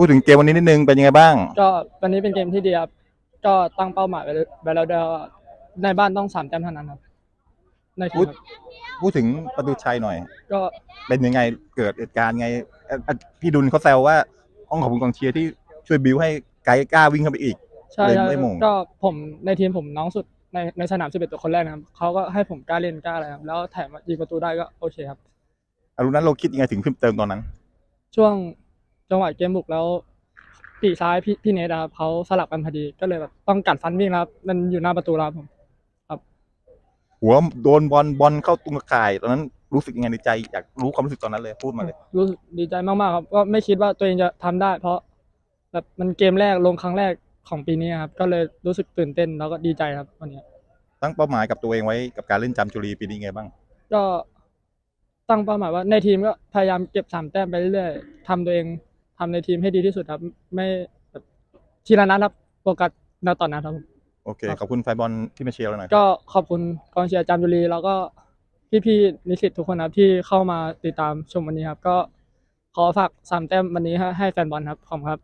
พูดถึงเกมวันนี้นิดนึงเป็นยังไงบ้าง ก็วันนี้เป็นเกมที่ดีครับ ก็ตั้งเป้าหมายไว้ไว้แล้วด้วยว่าในบ้านต้องสามแต้มเท่านั้นครับ ในทีมครับพูดถึงประตูชัยหน่อย ก็เป็นยังไงเกิดเหตุการณ์ไงเอ่ออะพี่ดุลเขาแซวว่าต้องขอบคุณกองเชียร์ที่ช่วยบิวให้ไกด์กล้าวิ่งเข้าไปอีก ใช่เล่นครับได้มง ก็ผมในทีมผมน้องสุดในในสนามสิบเอ็ดตัวคนแรกนะครับเขาก็ให้ผมกล้าเล่นกล้าอะไรครับ แล้วแถมยิงประตูได้ก็โอเคครับ อรุณนั้นเราคิดยังไงถึงขึ้นเติมตอนนั้น ช่วง จังหวะเกมบุกแล้วปีกซ้ายพี่พี่เนทอะครับเขาสลับกันพอดีก็เลยแบบต้องกัดฟันวิ่งแล้วครับมันอยู่หน้าประตูแล้วครับผม หัวโดนบอลบอลเข้าตุงข่ายตอนนั้นรู้สึกยังไงในใจอยากรู้ความรู้สึกตอนนั้นเลยพูดมาเลย รู้สึกดีใจมากๆครับก็ไม่คิดว่าตัวเองจะทำได้ เพราะแบบมันเกมแรกลงครั้งแรกของปีนี้ครับก็เลยรู้สึกตื่นเต้นแล้วก็ดีใจครับวันนี้ตั้งเป้าหมายกับตัวเองไว้กับการเล่นจำจุรีปีนี้ไงบ้าง ก็ตั้งเป้าหมายว่าในทีมก็พยายามเก็บสามแต้มไปเรื่อยๆทำตัวเอง ทำในทีมให้ดีที่สุดครับ ไม่แบบทีละนัดครับโฟกัสนัดต่อนัดครับผมโอเคครับขอบคุณแฟนบอลที่มาเชียร์เราหน่อยก็ขอบคุณกองเชียร์จามจุรีแล้วก็พี่ๆนิสิตทุกคนครับที่เข้ามาติดตามชมวันนี้ครับ ก็ขอฝากสามแต้มวันนี้ให้ให้แฟนบอลครับขอบคุณครับ